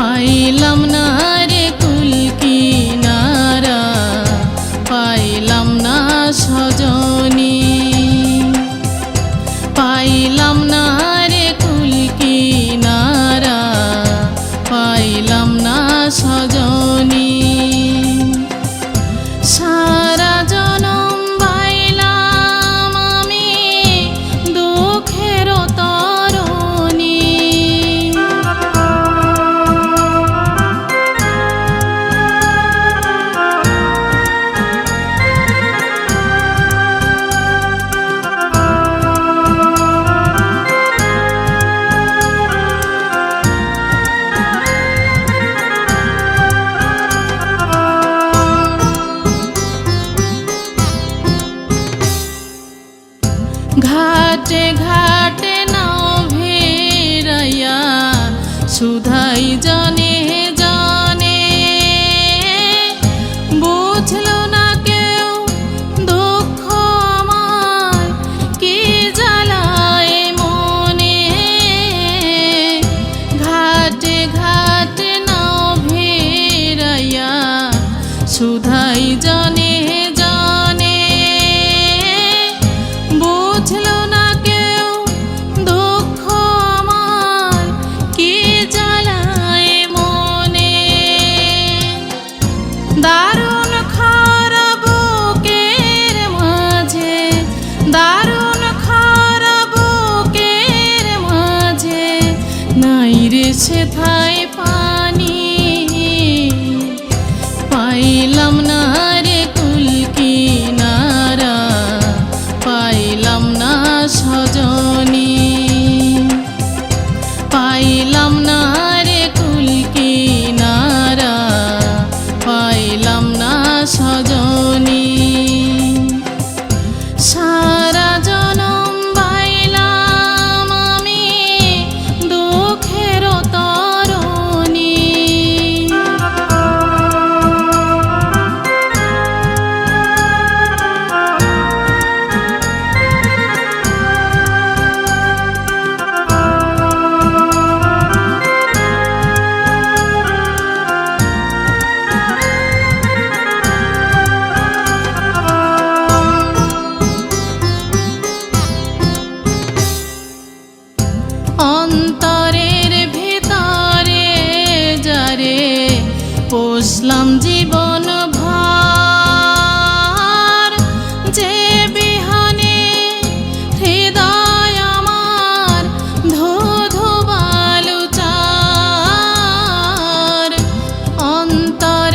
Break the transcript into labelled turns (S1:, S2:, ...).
S1: পাইলাম না। ঘাটে ঘাটে নাও ভেরাইয়া সুধাই জনে পাইলাম না পুষলাম জীবন ভার। যে বিহানে হৃদয় আমার ধো ধো বালুচার অন্তর